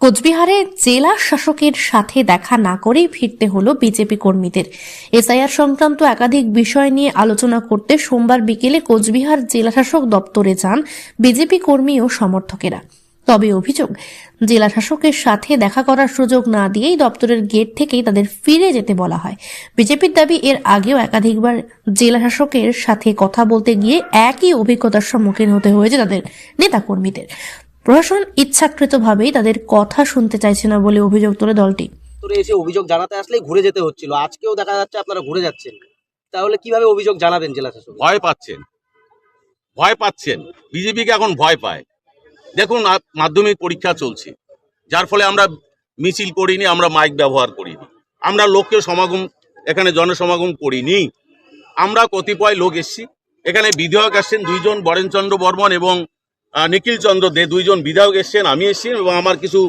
কোচবিহারে জেলা শাসকের সাথে দেখা না করেই ফিরতে হলো বিজেপি কর্মীদের। এসআইআর সংক্রান্ত একাধিক বিষয় নিয়ে আলোচনা করতে সোমবার বিকেলে কোচবিহার জেলা শাসক দপ্তরে যান বিজেপি কর্মী ও সমর্থকেরা। তবে অভিযোগ জেলা শাসকের সাথে দেখা করার সুযোগ না দিয়েই দপ্তরের গেট থেকেই তাদের ফিরে যেতে বলা হয়। বিজেপির দাবি এর আগেও একাধিকবার জেলা শাসকের সাথে কথা বলতে গিয়ে একই অভিজ্ঞতার সম্মুখীন হতে হয়েছে তাদের নেতাকর্মীদের। প্রশাসন ইচ্ছাকৃতভাবেই তাদের কথা শুনতে চাইছে না বলে অভিযোগ তোলে দলটি। তোরে এসে অভিযোগ জানাতে আসলেই ঘুরে যেতে হচ্ছিল। আজকেও দেখা যাচ্ছে আপনারা ঘুরে যাচ্ছেন। তাহলে কীভাবে অভিযোগ জানাবেন জেলা শাসক ভয় পাচ্ছেন। ভয় পাচ্ছেন। বিজেপিকে এখন ভয় পায়। দেখুন মাধ্যমিক পরীক্ষা চলছে। যার ফলে আমরা মিছিল করিনি, আমরা মাইক ব্যবহার করিনি। আমরা লোককে সমাগম, এখানে জনসমাগম করিনি। আমরা কতিপয় লোক এসছি। এখানে বিধায়ক আসছেন, দুইজন বরেনচন্দ্র বর্মন এবং নিখিল চন্দ্র দে, দুইজন বিধায়ক এসছেন, আমি এসছি এবং আমার কিছু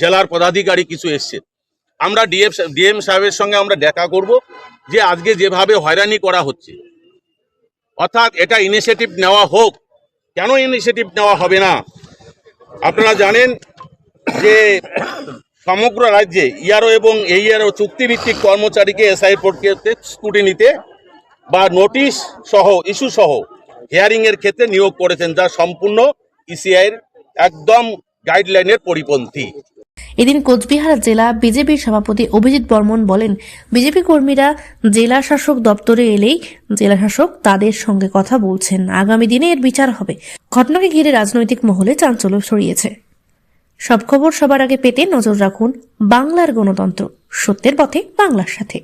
জেলার পদাধিকারী কিছু এসছেন। আমরা ডিএফ, ডিএম সাহেবের সঙ্গে আমরা দেখা করব যে আজকে যেভাবে হয়রানি করা হচ্ছে। অর্থাৎ এটা ইনিশিয়েটিভ নেওয়া হোক। কেন ইনিশিয়েটিভ নেওয়া হবে না? আপনারা জানেন যে সমগ্র রাজ্যে ইয়ারও এবং এই ইয়ারও চুক্তিভিত্তিক কর্মচারীকে এসআই প্রক্রিয়াতে স্কুটিনিতে বা নোটিশ সহ, ইস্যু সহ হিয়ারিংয়ের ক্ষেত্রে নিয়োগ করেছেন, যা সম্পূর্ণ ইসিআইয়ের একদম গাইডলাইনের পরিপন্থী। এদিন কোচবিহার জেলা বিজেপির সভাপতি অভিজিৎ বর্মন বলেন, বিজেপি কর্মীরা জেলা শাসক দপ্তরে এলেই জেলা শাসক তাদের সঙ্গে কথা বলছেন। আগামী দিনে এর বিচার হবে। ঘটনাকে ঘিরে রাজনৈতিক মহলে চাঞ্চল্য ছড়িয়েছে। সব খবর সবার আগে পেতে নজর রাখুন বাংলার গণতন্ত্র। সত্যের পথে বাংলার সাথে।